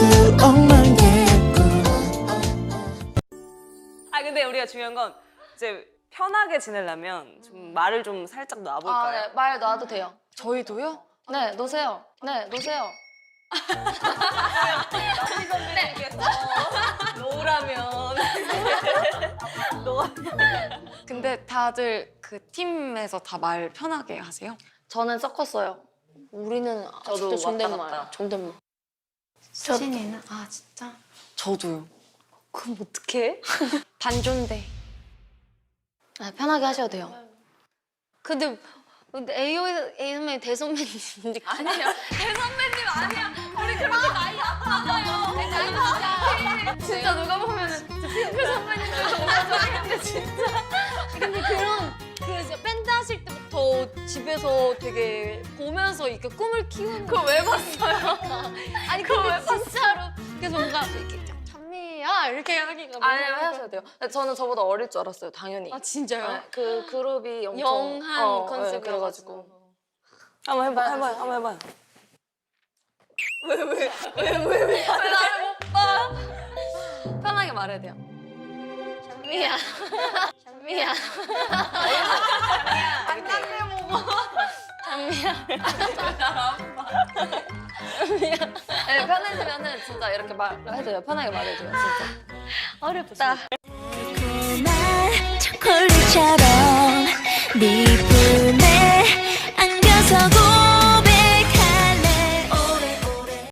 수억만 개꿈 아 근데 우리가 중요한 건 이제 편하게 지내려면 좀 말을 좀 살짝 놔볼까요? 아, 네. 말 놔도 돼요. 저희도요? 네, 놓으세요. 네, 놓으세요. 남희 네. 선배님께서 놓으라면 근데 다들 그 팀에서 다 말 편하게 하세요? 저는 섞었어요. 우리는 아직도 존댓말. 존댓말. 수진이는? 아 진짜? 저도요. 그럼 어떡해? 반존대. 아, 편하게 하셔도 돼요. 근데 근데 AO A 선배님 대선배님 아니에요. 대선배님 아니야. 우리 그렇게 나이 아파요. 나이 진짜 진짜 누가 보면은 핑크 선배님 오빠인데 진짜. 근데 그런 그 이제 밴드 하실 때부터 집에서 되게 보면서 이렇게 꿈을 키우는 그거 왜 봤어요? 아니 왜 그래서 뭔가 이렇게 찬미야 이렇게 하기가 아니요 하셔도 돼요. 저는 저보다 어릴 줄 알았어요 당연히. 아 진짜요? 네, 그 그룹이 엄청 영한 어, 네, 컨셉이어가지고 그래가지고. 한번 해봐, 해봐요, 한번 해봐요. 편하게 말해야 돼요. 미야. 미야. 안녕하세요 뭐. 장미야. 네, 편해지면은 진짜 이렇게 말해도 돼요. 편하게 말해줘요 진짜. 어렵다. 달콤한 초콜릿처럼 네